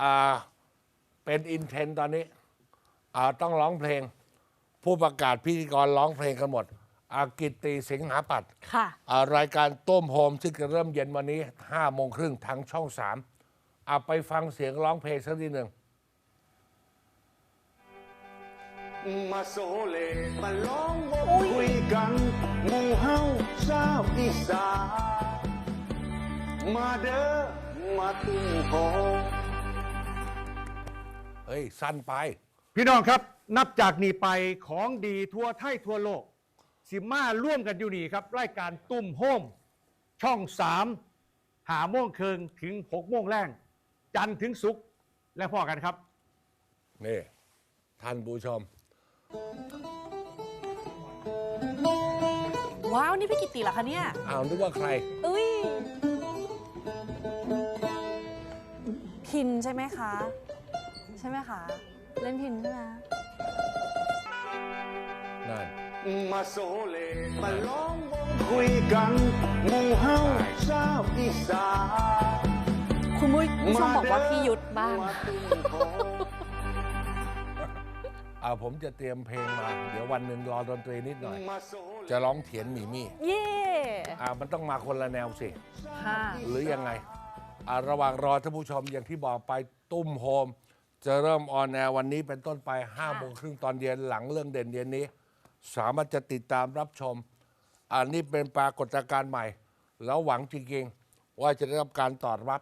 อ่าเป็นอินเทนตอนนี้อ่าต้องร้องเพลง ผู้ประกาศพิธีกรร้องเพลงกันหมดอากิตติสิงหาปัตย์ค่ะ อ่ารายการต้มโฮมซึ่งจะเริ่มเย็นวันนี้5โมงครึ่งทางช่อง3อ่าไปฟังเสียงร้องเพลงสักทีหนึ่ง มาโซเลมาล้อมวงคุยกันหมู่เฮาชาวอีสานมาเด้อมาตุ้มโฮ เฮ้ย สั้นไป พี่น้องครับ นับจากนี้ไปของดีทั่วไทยทั่วโลก สิมาร่วมกันอยู่นี่ครับ รายการตุ้มโฮมช่องสามหาโมงเคิงถึงหกโมงแรงจันทร์ถึงศุกร์และพ่อกันครับ นี่ ท่านผู้ชม ว้าว นี่พี่กิตติเหรอคะเนี่ย อ้าวนึกว่าใคร อุ้ยพินใช่ไหมคะใช่ไหมคะ เล่นพินใช่ไหมนั่นมาโซเลมาล้อมวงคุยกันหมู่เฮาชาวอีสานคุณผู้ชมบอกว่าพี่ยุทธบ้างมาตุ้มโฮอ่าผมจะเตรียมเพลงมา เดี๋ยววันหนึ่งรอดนตรีนิดหน่อยมาโซเลจะร้องเถียนหมีมี่เย่อ่ามันต้องมาคนละแนวสิค่ะหรือยังไงอ่าระหว่างรอท่านผู้ชมอย่างที่บอกไปตุ้มโฮม จะเริ่มออนแอร์วันนี้เป็นต้นไป5โมงครึ่งตอนเย็นหลังเรื่องเด่นเย็นนี้ สามารถจะติดตามรับชม อันนี้เป็นปรากฏการณ์ใหม่ แล้วหวังจริงๆว่าจะได้รับการตอบรับ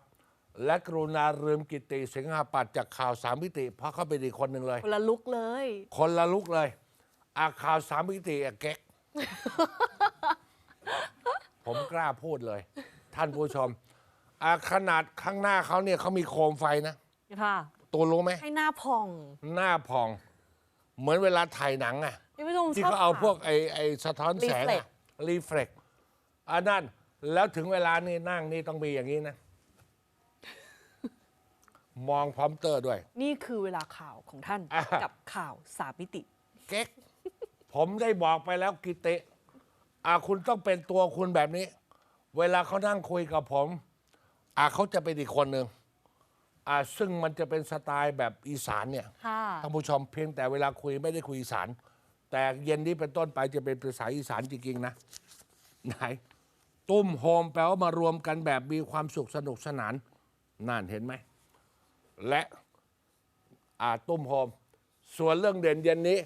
และกรุณาลืมกิตติสิงหาปัตย์จากข่าวสามมิติ เพราะเขาเป็นอีกคนหนึ่งเลย คนละลุกเลย คนละลุกเลยอาข่าวสามมิติอะเก๊ก ผมกล้าพูดเลย ท่านผู้ชมอาขนาดข้างหน้าเขาเนี่ยเขามีโคมไฟนะ ค่ะ ตัวรู้ไหมให้หน้าพองหน้าพอง เหมือนเวลาถ่ายหนังอะพี่ผู้ชมที่ชอบเขาเอาถมพวกไอ้ไอ้สะท้อนแสงอะรีเฟล็กอันนั้นแล้วถึงเวลานี่นั่งนี่ต้องมีอย่างนี้นะ มองพร้อมเตอร์ด้วย นี่คือเวลาข่าวของท่านอ่ากับข่าวสามมิติ เก๊ก ผมได้บอกไปแล้วกิติอาคุณต้องเป็นตัวคุณแบบนี้ เวลาเขานั่งคุยกับผมอาเขาจะเป็นอีกคนหนึ่ง อ่าซึ่งมันจะเป็นสไตล์แบบอีสานเนี่ยค่ะ ท่านผู้ชมเพียงแต่เวลาคุยไม่ได้คุยอีสาน แต่เย็นนี้เป็นต้นไปจะเป็นภาษาอีสานจริงๆนะไหนตุ้มโฮมแปลว่ามารวมกันแบบมีความสุขสนุกสนานนั่นเห็นไหม และอ่าตุ้มโฮม ส่วนเรื่องเด่นเย็นนี้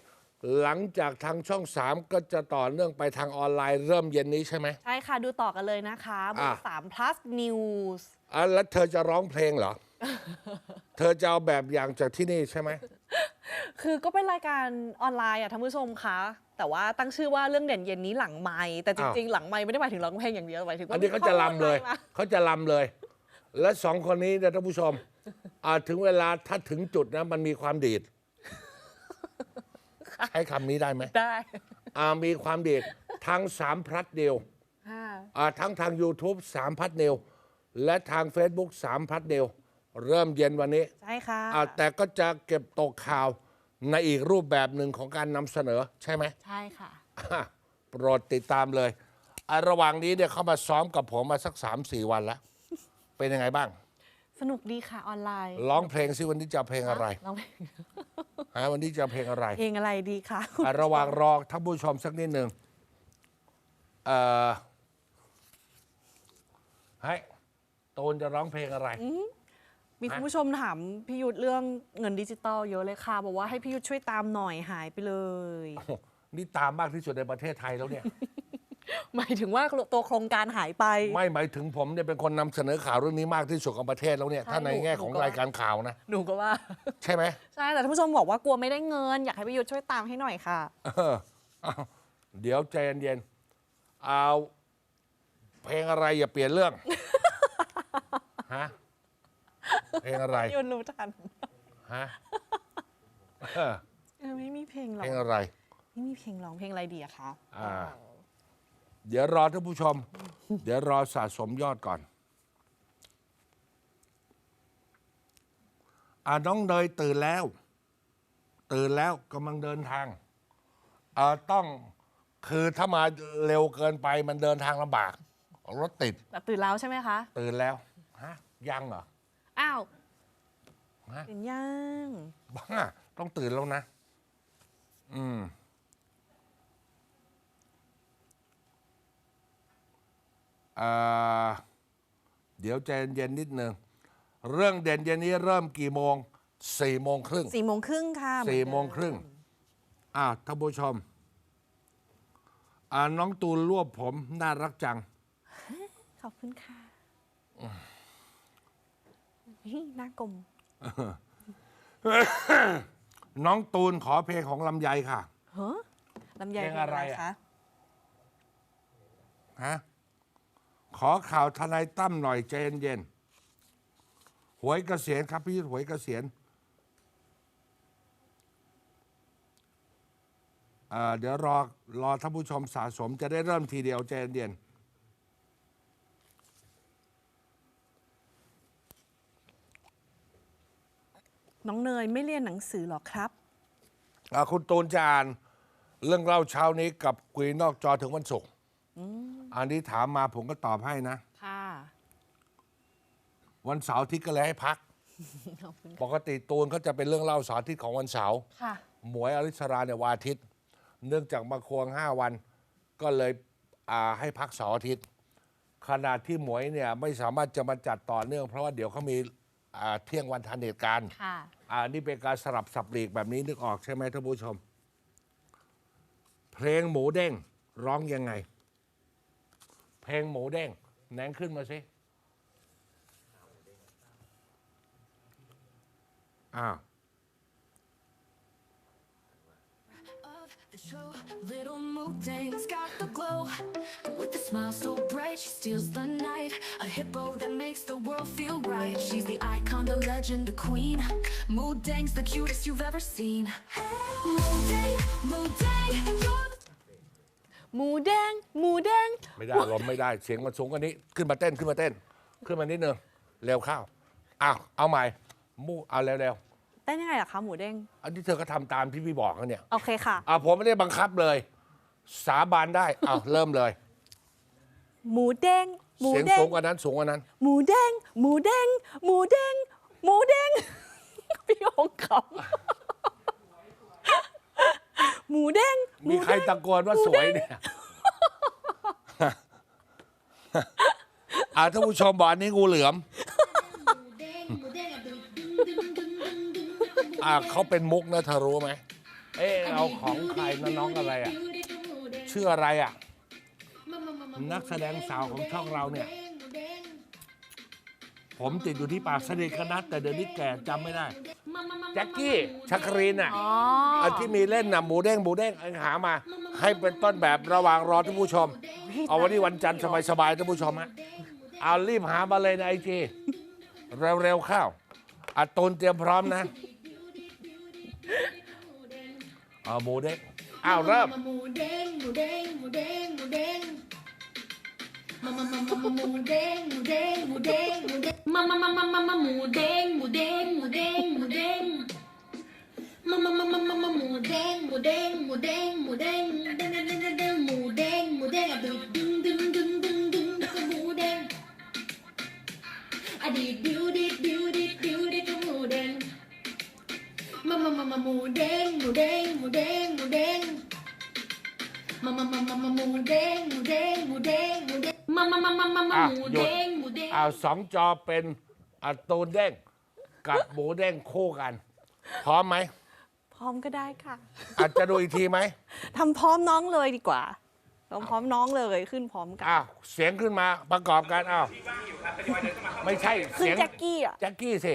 หลังจากทางช่องสามก็จะต่อเนื่องไปทางออนไลน์เริ่มเย็นนี้ใช่ไหม ใช่ค่ะ ดูต่อกันเลยนะคะบนอะ สาม plus news อะแล้วเธอจะร้องเพลงเหรอ เธอจะเอาแบบอย่างจากที่นี่ใช่ไหม คือก็เป็นรายการออนไลน์อะท่านผู้ชมคะ แต่ว่าตั้งชื่อว่าเรื่องเด่นเย็นนี้หลังไม้แต่จริง ๆ หลังไม้ไม่ได้หมายถึงร้องเพลงอย่างเดียวหมายถึงว่าอันนี้เขาจะลำเลยมีข้อมูลมาเขาจะลำเลย และสองคนนี้เนี่ยท่านผู้ชมอ่าถึงเวลาถ้าถึงจุดนะ มันมีความดีด ใช้คำนี้ได้ไหมได้อ่ามีความดีดทั้งสามพลัดเดียวค่ะอ่าทั้งทาง YouTube สามพัดเดียวและทาง Facebook สามพัดเดียว เริ่มเย็นวันนี้ใช่ค่ะอ่าแต่ก็จะเก็บตกข่าวในอีกรูปแบบหนึ่งของการนำเสนอใช่ไหมใช่ค่ะ อะโปรดติดตามเลยอะระหว่างนี้เนี่ยเขามาซ้อมกับผมมาสักสามสี่วันแล้ว เป็นยังไงบ้าง สนุกดีค่ะออนไลน์ร้องเพลงซิวันนี้จะเอาเพลงอะไรร้องเพลงฮะวันนี้จะเอาเพลงอะไรเพลงอะไรดีคะอะระหว่างรอท่านผู้ชมสักนิดหนึ่งเอ่อให้ตูนจะร้องเพลงอะไรมี คุณผู้ชมถามพี่ยุทธเรื่องเงินดิจิตอลเยอะเลยค่ะ บอกว่าให้พี่ยุทธช่วยตามหน่อยหายไปเลย นี่ตามมากที่สุดในประเทศไทยแล้วเนี่ย หมายถึงว่าตัวโครงการหายไป ไม่หมายถึงผมเนี่ยเป็นคนนำเสนอข่าวเรื่องนี้มากที่สุดของประเทศแล้วเนี่ยใช่ถ้าในแง่หนูของหนูก็รายการข่าวนะ หนูก็ว่า ใช่ไหมใช่แต่ท่านผู้ชมบอกว่ากลัวไม่ได้เงิน อยากให้พี่ยุทธช่วยตามให้หน่อยค่ะเออเอาเดี๋ยวใจเย็นๆเอาเพลงอะไรอย่าเปลี่ยนเรื่องฮะ เพลงอะไรยุทธรู้ทันฮะเออเออไม่มีเพลงหรเพอลงอะไร ไม่มีเพลงร้องเพลงอะไรดีอะคะอ่า เดี๋ยวรอท่านผู้ชม เดี๋ยวรอสะสมยอดก่อน อ่าน้องเนยตื่นแล้ว ตื่นแล้วกำลังเดินทางอ่าต้องคือถ้ามาเร็วเกินไปมันเดินทางลำบาก รถติด แต่ตื่นแล้วใช่ไหมคะ ตื่นแล้ว ฮะ ยังเหรอ อ้าวฮะเห็นยังบ้าต้องตื่นแล้วนะ อืม อ่า เดี๋ยวใจเย็นๆนิดหนึ่งเรื่องเด่นเย็นนี้เริ่มกี่โมงสี่โมงครึ่งสี่โมงครึ่งค่ะสี่เหโมอนงเดิครึ่งอ้าวท่านผู้ชม อ่าน้องตูนรวบผม น่ารักจัง ขอบคุณค่ะเฮ้ย หน้ากลม น้องตูนขอเพลงของลำไยค่ะเฮ้ลำไยเพลงอะไรอะ คะฮะขอข่าวทนายตั้มหน่อยใจเย็นๆหวยเกษียณครับพี่หวยเกษียณอ่าเดี๋ยวรอรอท่านผู้ชมสะสมจะได้เริ่มทีเดียวใจเย็น น้องเนยไม่เรียนหนังสือหรอครับๆอ่าคุณตูนจะอ่าน เรื่องเล่าเช้านี้กับคุยนอกจอถึงวันศุกร์อันนี้ถามมาผมก็ตอบให้นะ ค่ะ วันเสาร์อาที่ก็เลยให้พัก ขอบคุณปกติตูนเขาจะเป็นเรื่องเล่าเสาร์อาทิตย์ของวันเสาร์ ค่ะ หมวยอริสราเนี่ยวันอาทิตย์ เนื่องจากมาควงห้าวัน ก็เลยอ่าให้พักเสาร์อาทิตย์ ขณะที่หมวยเนี่ยไม่สามารถจะมาจัดต่อเนื่อง เพราะว่าเดี๋ยวเขามีอ่าเที่ยงวันทันเหตุการณ์ ค่ะ อ่านี่เป็นการสลับสับหลีกแบบนี้นึกออกใช่ไหมท่านผู้ชม เพลงหมูเด้งร้องยังไง เพลงหมูเด้งแหนงขึ้นมาสิอ้าว show. Legend, the queen. Moodang's the cutest you've ever seen. Moodang, Moodang, you're the หมูแดง หมูแดง ไม่ได้ลมไม่ได้เสียงมันสูงกว่านี้ ขึ้นมาเต้นขึ้นมาเต้น ขึ้นมานิดนึงเร็วเข้าอ้าวเอาใหม่มูเอาเร็วเต้นยังไงล่ะคะหมูเด้งๆอันนี้เธอก็ทำตามที่พี่บอกแล้วเนี่ยโอเคค่ะ อ่าผมไม่ได้บังคับเลย สาบานได้อ้าวเริ่มเลย หมูเด้งหมูเสียงเด้สูงงกว่านั้นสูงกว่านั้น หมูเด้งหมูเด้งหมูเด้ง หมูเด้ง พี่องขำหมูเด้งหมีมูใครเด้งตะโกนว่าสวยเนี่ยอ่าท่านผู้ชมบอกอันนี้งูเหลือม อ่าเขาเป็นมุกนะเธอรู้ไหม เอ๊ะเอาของใครนะน้องอะไรอะชื่ออะไรอะ นักแสดงสาวของช่องเราเนี่ย ผมติดอยู่ที่ปากสนิทกันนะแต่เดี๋ยวนี้แก่จำไม่ได้ แจ็คกี้ชักรีนอะ อ๋ออันที่มีเล่นน่ะหมูเด้งหมูเด้งเอาหามา ให้เป็นต้นแบบระหว่างรอท่านผู้ชม เอาวันนี้วันจันทร์สบายๆท่านผู้ชมฮะเอารีบหามาเลยในไอจีเร็วๆเข้าอัตูนเตรียมพร้อมนะเอาหมูเด้งอ้าวเริ่ม หมูเด้งหมูเด้งหมูเด้งหมูเด้ง มามามามาหมูเด้งหมูเด้ง เด้งอ้าวสองจอเป็นอัตูนเด้งกับหมูเด้งคู่กัน พร้อมไหมพร้อมก็ได้ค่ะอาจจะดูอีกทีไหมทำพร้อมน้องเลยดีกว่าทำพร้อมน้องเลยขึ้นพร้อมกันอ้าวเสียงขึ้นมาประกอบกันอ้าวไม่ใช่ขึ้นเสียงแจ็คกี้อะแจ็คกี้สิ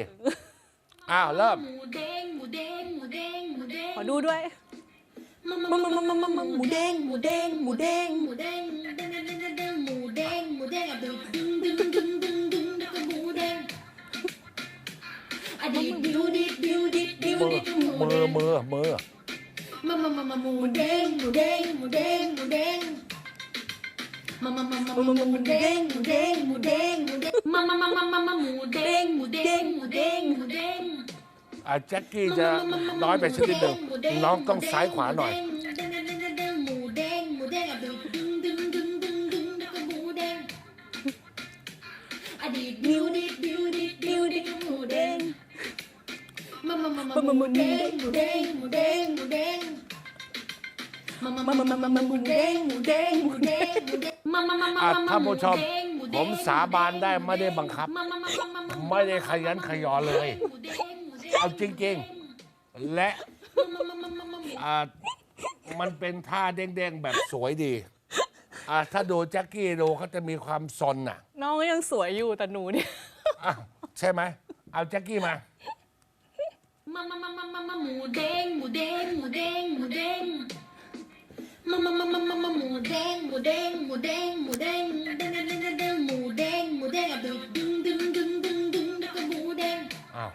อ้าวเริ่ม หมูเด้งหมูเด้งหมูเด้งหมูเด้งขอดูด้วยมามามามามามามาหมูเด้งหมูเด้งหมูเด้งหมูเด้งเด้งเด้งเด้งเด้งเด้งหมูเด้งหมูเด้งอะดึ มือดิหมูมืเด้องมือมือมามามามาหมูเด้งหมูเด้งหมูเด้งหมูเด้งมามามามามาหมูเด้งหมูเด้งหมูเด้งหมูเด้งมามามามามามาหมูเด้งหมูเด้งหมูเด้งหมูเด้งอะแจ็คกี้จะน้อยไปสักนิดหนึ่งน้องต้องซ้ายขวาหน่อย อะดีดิวดิดิวดิดิวดิหมูดงมามาหมูเด้งหมูเด้งหมูเด้งหมูเด้งมามามามามาหมูเด้งหมูเด้งหมูเด้งหมูเด้งมามามามาอะมาท่านผู้ชมหเด้งหผมสาบานได้ไม่ได้บังคับมามามามามาไม่ได้ขยันขยอเลย หมูเด้งหมูเด้งเอาจริงๆ และมามามามามาหมูอ่ามันเป็นท่าเด้งๆ แบบสวยดีอ่าถ้าดูแจ็คกี้ดูเขาจะมีความซนน่ะน้องก็ยังสวยอยู่แต่หนูเนี่ย อ้าวใช่ไหม เอาแจ็คกี้มา มามามามามามาหมูเด้งหมูเด้งหมูเด้งหมูเด้งมามามามามามาหมูเด้งหมูเด้งหมูเด้งหมูเด้งเด้งเด้งเด้งเด้งหมูเด้งหมูเด้งอะดึงดึงดึงดึงดึงดึงดึงหมูเด้งอ้าว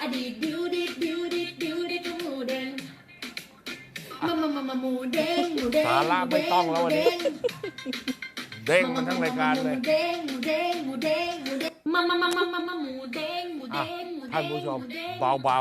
อะดีดดิวดิดดิวดิดดิวดิดหมูเด้งมามามามาหมูเด้งหมูเด้งสาระไม่ต้องแล้ววันนี้เด้งมันทั้งรายการเลยหมูเด้งหมูเด้งหมูเด้งหมูเด้งมามามามามามาหมู เด้งหมู